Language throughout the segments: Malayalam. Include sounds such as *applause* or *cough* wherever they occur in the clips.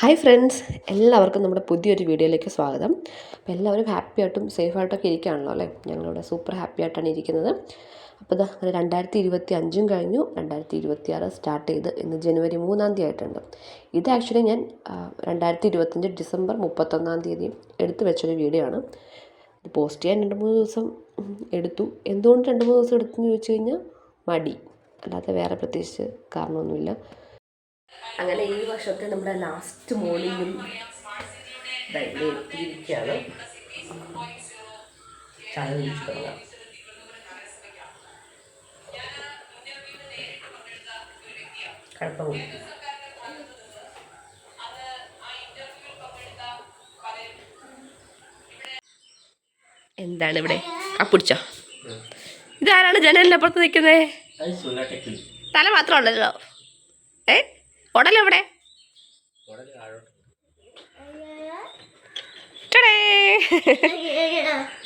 ഹായ് ഫ്രണ്ട്സ് എല്ലാവർക്കും നമ്മുടെ പുതിയൊരു വീഡിയോയിലേക്ക് സ്വാഗതം. അപ്പോൾ എല്ലാവരും ഹാപ്പിയായിട്ടും സേഫ് ആയിട്ടൊക്കെ ഇരിക്കുകയാണല്ലോ അല്ലേ? ഞങ്ങളിവിടെ സൂപ്പർ ഹാപ്പിയായിട്ടാണ് ഇരിക്കുന്നത്. അപ്പോൾ ഇത് അങ്ങനെ രണ്ടായിരത്തി ഇരുപത്തി അഞ്ചും കഴിഞ്ഞു. രണ്ടായിരത്തി ഇരുപത്തി ആറ് സ്റ്റാർട്ട് ചെയ്ത് ഇന്ന് ജനുവരി മൂന്നാം തീയതി ആയിട്ടുണ്ട്. ഇത് ആക്ച്വലി ഞാൻ രണ്ടായിരത്തി ഇരുപത്തഞ്ച് ഡിസംബർ മുപ്പത്തൊന്നാം തീയതി എടുത്തു വെച്ചൊരു വീഡിയോ ആണ്. ഇത് പോസ്റ്റ് ചെയ്യാൻ രണ്ട് മൂന്ന് ദിവസം എടുത്തു. എന്തുകൊണ്ട് രണ്ട് മൂന്ന് ദിവസം എടുത്തു എന്ന് ചോദിച്ചു കഴിഞ്ഞാൽ മടി. അല്ലാതെ വേറെ പ്രത്യേകിച്ച് കാരണമൊന്നുമില്ല. അങ്ങനെ ഈ വർഷത്തെ നമ്മുടെ ലാസ്റ്റ് മോർണിംഗും ഇവിടെ എത്തിയിരിക്കുകയാണ്. ചായ കുടിച്ച് തുടങ്ങാം. എന്താണ് ഇവിടെ? ആ പിടിച്ചോ ഇതാരാണ് ജനലിനപ്പുറത്ത് നിൽക്കുന്നത്? തല മാത്രമുണ്ടല്ലോ ഏ? ഉടലെവിടെ.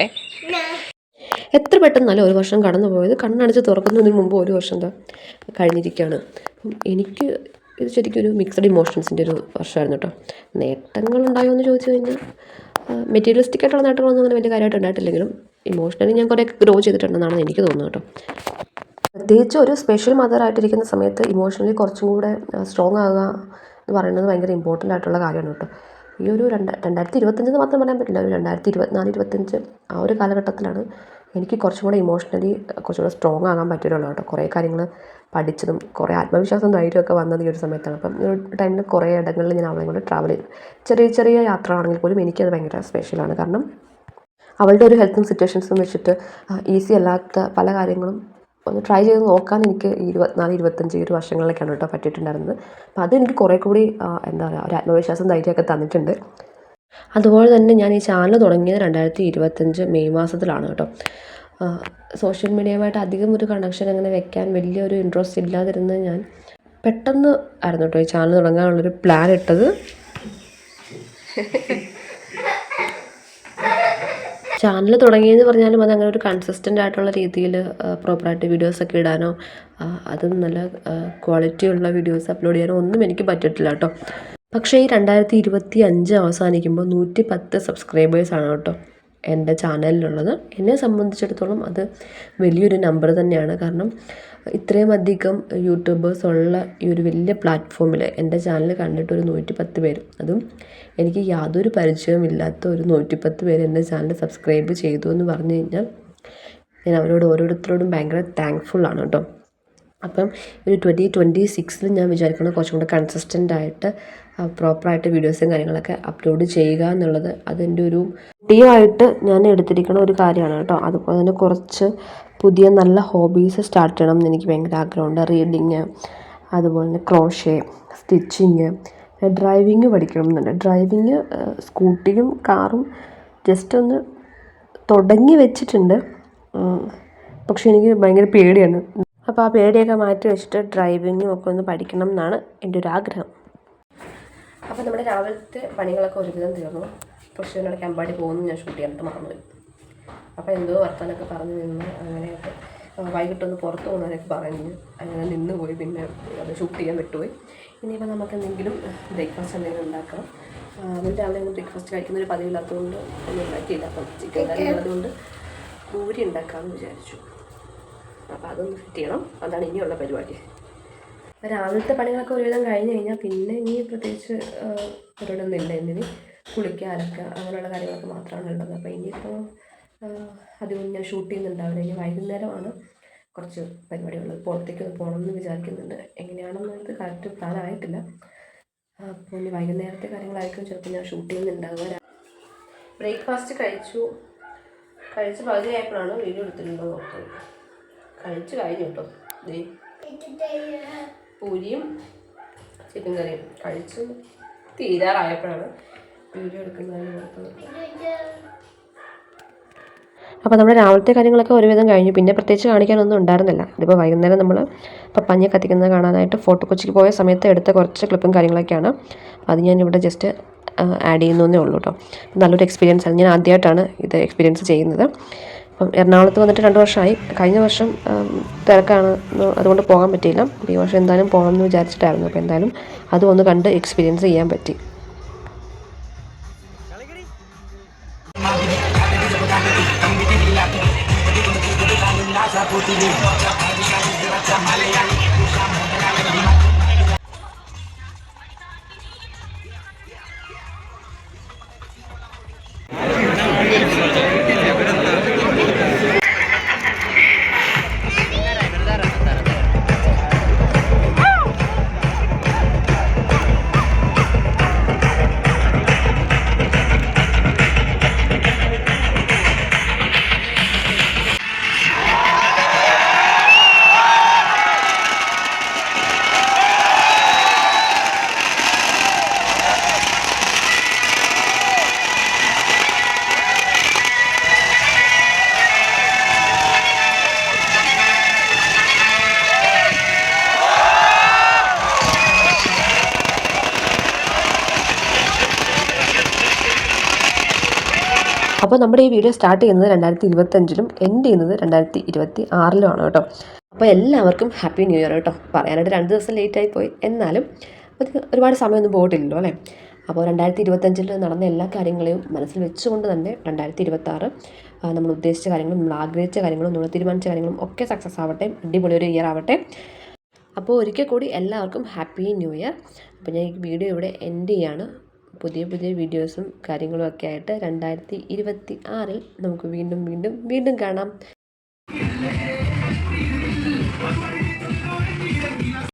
ഏ? എത്ര പെട്ടെന്നല്ല ഒരു വർഷം കടന്നു പോയത് കണ്ണടച്ച് തുറക്കുന്നതിന് മുമ്പ് ഒരു വർഷം എന്താ കഴിഞ്ഞിരിക്കുകയാണ് അപ്പം എനിക്ക് ഇത് ശരിക്കും ഒരു മിക്സഡ് ഇമോഷൻസിന്റെ ഒരു വർഷമായിരുന്നു കേട്ടോ നേട്ടങ്ങളുണ്ടായോ എന്ന് ചോദിച്ചു കഴിഞ്ഞാൽ മെറ്റീരിയലിസ്റ്റിക് ആയിട്ടുള്ള നേട്ടങ്ങളൊന്നും അങ്ങനെ വലിയ കാര്യമായിട്ട് ഉണ്ടായിട്ടില്ലെങ്കിലും ഇമോഷണലി ഞാൻ കുറേ ഗ്രോ ചെയ്തിട്ടുണ്ടെന്നാണ് എനിക്ക് തോന്നുന്നത് കേട്ടോ പ്രത്യേകിച്ച് ഒരു സ്പെഷ്യൽ മദർ ആയിട്ടിരിക്കുന്ന സമയത്ത് ഇമോഷണലി കുറച്ചും കൂടെ സ്ട്രോങ് ആകുക എന്ന് പറയുന്നത് ഭയങ്കര ഇമ്പോർട്ടന്റ് ആയിട്ടുള്ള കാര്യമാണ് കേട്ടോ. ഈ ഒരു രണ്ട് രണ്ടായിരത്തി ഇരുപത്തഞ്ചെന്ന് മാത്രം പറയാൻ പറ്റില്ല ഒരു രണ്ടായിരത്തി ഇരുപത്തിനാല് ഇരുപത്തഞ്ച് ആ ഒരു കാലഘട്ടത്തിലാണ് എനിക്ക് കുറച്ചും കൂടെ ഇമോഷണലി കുറച്ചും കൂടെ സ്ട്രോങ് ആകാൻ പറ്റിയിട്ടുള്ളൂ കേട്ടോ. കുറേ കാര്യങ്ങൾ പഠിച്ചതും കുറേ ആത്മവിശ്വാസം ധൈര്യമൊക്കെ വന്നത് ഈ ഒരു സമയത്താണ്. അപ്പം ഈ ഒരു ടൈമിൽ കുറേ ഇടങ്ങളിൽ ഞാൻ അവളെ കൊണ്ട് ട്രാവൽ ചെയ്തു. ചെറിയ ചെറിയ യാത്രകളാണെങ്കിൽ പോലും എനിക്കത് ഭയങ്കര സ്പെഷ്യലാണ് കാരണം അവളുടെ ഒരു ഹെൽത്തും സിറ്റുവേഷൻസും വെച്ചിട്ട് ഈസി അല്ലാത്ത പല കാര്യങ്ങളും ഒന്ന് ട്രൈ ചെയ്ത് നോക്കാൻ എനിക്ക് ഇരുപത്തിനാല് ഇരുപത്തഞ്ച് ഈ ഒരു വർഷങ്ങളിലേക്കാണ് കേട്ടോ പറ്റിയിട്ടുണ്ടായിരുന്നത്. അപ്പോൾ അതെനിക്ക് കുറേ കൂടി എന്താ പറയുക ഒരു ആത്മവിശ്വാസം ധൈര്യമൊക്കെ തന്നിട്ടുണ്ട്. അതുപോലെ തന്നെ ഞാൻ ഈ ചാനൽ തുടങ്ങിയത് രണ്ടായിരത്തി ഇരുപത്തഞ്ച് മെയ് മാസത്തിലാണ് കേട്ടോ. സോഷ്യൽ മീഡിയയുമായിട്ട് അധികം ഒരു കണക്ഷൻ അങ്ങനെ വെക്കാൻ വലിയൊരു ഇൻട്രസ്റ്റ് ഇല്ലാതിരുന്ന ഞാൻ പെട്ടെന്ന് ആയിരുന്നു കേട്ടോ ഈ ചാനൽ തുടങ്ങാനുള്ളൊരു പ്ലാൻ ഇട്ടത്. *laughs* ചാനൽ തുടങ്ങിയെന്ന് പറഞ്ഞാലും അത് അങ്ങനെ ഒരു കൺസിസ്റ്റന്റ് ആയിട്ടുള്ള രീതിയിൽ പ്രോപ്പറായിട്ട് വീഡിയോസൊക്കെ ഇടാനോ അത് നല്ല ക്വാളിറ്റി ഉള്ള വീഡിയോസ് അപ്ലോഡ് ചെയ്യാനോ ഒന്നും എനിക്ക് പറ്റിയിട്ടില്ല കേട്ടോ. പക്ഷേ ഈ രണ്ടായിരത്തി ഇരുപത്തി അഞ്ച് അവസാനിക്കുമ്പോൾ നൂറ്റി പത്ത് സബ്സ്ക്രൈബേഴ്സാണ് കേട്ടോ. എന്റെ ചാനലിലുള്ളത്. എന്നെ സംബന്ധിച്ചിടത്തോളം അത് വലിയൊരു നമ്പർ തന്നെയാണ്. കാരണം ഇത്രയും അധികം യൂട്യൂബേഴ്സ് ഉള്ള ഈ ഒരു വലിയ പ്ലാറ്റ്ഫോമിൽ എന്റെ ചാനൽ കണ്ടിട്ട് ഒരു നൂറ്റി പത്ത് പേര്. അതും എനിക്ക് യാതൊരു പരിചയവുമില്ലാത്ത ഒരു നൂറ്റിപ്പത്ത് പേര് എന്റെ ചാനൽ സബ്സ്ക്രൈബ് ചെയ്തു എന്ന് പറഞ്ഞു കഴിഞ്ഞാൽ ഞാൻ അവരോട് ഓരോരുത്തരോടും ഭയങ്കര താങ്ക്ഫുൾ ആണ് കേട്ടോ. അപ്പം ഒരു ട്വന്റി ട്വന്റി സിക്സിൽ ഞാൻ വിചാരിക്കുന്നത് കുറച്ചും കൂടെ കൺസിസ്റ്റന്റ് ആയിട്ട് പ്രോപ്പറായിട്ട് വീഡിയോസും കാര്യങ്ങളൊക്കെ അപ്ലോഡ് ചെയ്യുക എന്നുള്ളത് അതിന്റെ ഒരു ടീമായിട്ട് ഞാൻ എടുത്തിരിക്കുന്ന ഒരു കാര്യമാണ് കേട്ടോ. അതുപോലെ തന്നെ കുറച്ച് പുതിയ നല്ല ഹോബീസ് സ്റ്റാർട്ട് ചെയ്യണം എന്ന് എനിക്ക് ഭയങ്കര ആഗ്രഹമുണ്ട്. റീഡിങ് അതുപോലെ തന്നെ ക്രോഷേ സ്റ്റിച്ചിങ് ഡ്രൈവിങ് പഠിക്കണം എന്നുണ്ട്. ഡ്രൈവിങ് സ്കൂട്ടിയും കാറും ജസ്റ്റ് ഒന്ന് തുടങ്ങി വെച്ചിട്ടുണ്ട്. പക്ഷേ പക്ഷെ എനിക്ക് ഭയങ്കര പേടിയാണ്. അപ്പോൾ ആ പേടിയൊക്കെ മാറ്റി വെച്ചിട്ട് ഡ്രൈവിങ്ങും ഒക്കെ ഒന്ന് പഠിക്കണം എന്നാണ് എന്റെ ഒരു ആഗ്രഹം. അപ്പോൾ നമ്മുടെ രാവിലത്തെ പണികളൊക്കെ ഒരുവിധം തീർന്നു. പക്ഷേ എന്നോട് കമ്പാടി പോകുന്നു ഞാൻ ഷൂട്ട് ചെയ്യാനായിട്ട് മറന്നുപോയി. അപ്പോൾ എന്തോ വർത്താനൊക്കെ പറഞ്ഞു നിന്ന് അങ്ങനെയൊക്കെ വൈകിട്ടൊന്ന് പുറത്ത് പോകുന്നവരൊക്കെ പറഞ്ഞു. അങ്ങനെ നിന്ന് പോയി പിന്നെ അത് ഷൂട്ട് ചെയ്യാൻ വിട്ടുപോയി. ഇനിയിപ്പോൾ നമുക്ക് എന്തെങ്കിലും ബ്രേക്ക്ഫാസ്റ്റ് എന്തെങ്കിലും ഉണ്ടാക്കണം. ആ, രാവിലെ രാവിലെ ബ്രേക്ക്ഫാസ്റ്റ് കഴിക്കുന്ന ഒരു പതിവില്ലാത്തതുകൊണ്ട് ഒന്നും ഉണ്ടാക്കിയില്ല. അപ്പം ചിക്കൻ കറി ഉള്ളതുകൊണ്ട് പൂരി ഉണ്ടാക്കാമെന്ന് വിചാരിച്ചു. അപ്പോൾ അതൊന്ന് ഫിറ്റ് ചെയ്യണം അതാണ് ഇനിയുള്ള പരിപാടി. രാവിലത്തെ പണികളൊക്കെ ഒരുവിധം കഴിഞ്ഞ് കഴിഞ്ഞാൽ പിന്നെ ഇനി പ്രത്യേകിച്ച് ഒരിടുന്നില്ല ഇന്നിനി. കുളിക്കുക അലക്കുക അങ്ങനെയുള്ള കാര്യങ്ങളൊക്കെ മാത്രമാണ് ഉള്ളത്. അപ്പോൾ ഇനിയിപ്പോൾ അധികം ഞാൻ ഷൂട്ട് ചെയ്യുന്നുണ്ടാവില്ല. ഇനി വൈകുന്നേരമാണ് കുറച്ച് പരിപാടിയുള്ളത്. പുറത്തേക്ക് ഒന്ന് പോകണം എന്ന് വിചാരിക്കുന്നുണ്ട് എങ്ങനെയാണെന്നുള്ളത് കറക്റ്റ് പ്ലാൻ ആയിട്ടില്ല. അപ്പോൾ ഇനി വൈകുന്നേരത്തെ കാര്യങ്ങളായിരിക്കും ചിലപ്പോൾ ഞാൻ ഷൂട്ട് ചെയ്യുന്നുണ്ടാവുക. ബ്രേക്ക്ഫാസ്റ്റ് കഴിച്ചു. കഴിച്ച് പകുതി ആയപ്പോഴാണ് വീഡിയോ എടുത്തിട്ടുണ്ടോ നോക്കുന്നത് കഴിച്ച് കഴിഞ്ഞു കേട്ടോ ദേ പൂരിയും ചിക്കൻ കറിയും കഴിച്ചു തീരാറായപ്പോഴാണ് വീഡിയോ എടുക്കുന്നത് അപ്പോൾ നമ്മുടെ രാവിലത്തെ കാര്യങ്ങളൊക്കെ ഒരുവിധം കഴിഞ്ഞു. പിന്നെ പ്രത്യേകിച്ച് കാണിക്കാനൊന്നും ഉണ്ടായിരുന്നില്ല. ഇതിപ്പോൾ വൈകുന്നേരം നമ്മൾ പപ്പഞ്ഞ കത്തിക്കുന്നത് കാണാനായിട്ട് ഫോട്ടോ കൊച്ചിക്ക് പോയ സമയത്ത് എടുത്ത കുറച്ച് ക്ലിപ്പും കാര്യങ്ങളൊക്കെയാണ്. അത് ഞാൻ ജസ്റ്റ് ആഡ് ചെയ്യുന്നതെന്നേ ഉള്ളൂ കേട്ടോ നല്ലൊരു എക്സ്പീരിയൻസ് ആണ്. ഞാൻ ആദ്യമായിട്ടാണ് ഇത് എക്സ്പീരിയൻസ് ചെയ്യുന്നത്. അപ്പം എറണാകുളത്ത് വന്നിട്ട് രണ്ട് വർഷമായി. കഴിഞ്ഞ വർഷം തിരക്കാണ്. അതുകൊണ്ട് പോകാൻ പറ്റിയില്ല. ഈ വർഷം എന്തായാലും പോകണം എന്ന് വിചാരിച്ചിട്ടായിരുന്നു. അപ്പോൾ എന്തായാലും അത് ഒന്ന് കണ്ട് എക്സ്പീരിയൻസ് ചെയ്യാൻ പറ്റി. അപ്പോൾ നമ്മുടെ ഈ വീഡിയോ സ്റ്റാർട്ട് ചെയ്യുന്നത് രണ്ടായിരത്തി ഇരുപത്തഞ്ചിലും എൻഡ് ചെയ്യുന്നത് രണ്ടായിരത്തി ഇരുപത്തി ആറിലുമാണ് കേട്ടോ. അപ്പോൾ എല്ലാവർക്കും ഹാപ്പി ന്യൂ ഇയർ കേട്ടോ. പറയാനായിട്ട് രണ്ട് ദിവസം ലേറ്റായി പോയി. എന്നാലും അത് ഒരുപാട് സമയമൊന്നും പോയിട്ടില്ലല്ലോ അല്ലേ? അപ്പോൾ രണ്ടായിരത്തി ഇരുപത്തഞ്ചിൽ നടന്ന എല്ലാ കാര്യങ്ങളെയും മനസ്സിൽ വെച്ചുകൊണ്ട് തന്നെ രണ്ടായിരത്തി ഇരുപത്താറ് നമ്മൾ ഉദ്ദേശിച്ച കാര്യങ്ങളും നമ്മൾ ആഗ്രഹിച്ച കാര്യങ്ങളും നമ്മൾ തീരുമാനിച്ച കാര്യങ്ങളും ഒക്കെ സക്സസ് ആവട്ടെ. അടിപൊളി ഒരു ഇയർ ആവട്ടെ. അപ്പോൾ ഒരിക്കൽ കൂടി എല്ലാവർക്കും ഹാപ്പി ന്യൂ ഇയർ അപ്പോൾ ഞാൻ ഈ വീഡിയോ ഇവിടെ എൻഡ് ചെയ്യാണ്. പുതിയ പുതിയ വീഡിയോസും കാര്യങ്ങളും ഒക്കെ ആയിട്ട് രണ്ടായിരത്തി ഇരുപത്തി ആറിൽ നമുക്ക് വീണ്ടും വീണ്ടും വീണ്ടും കാണാം.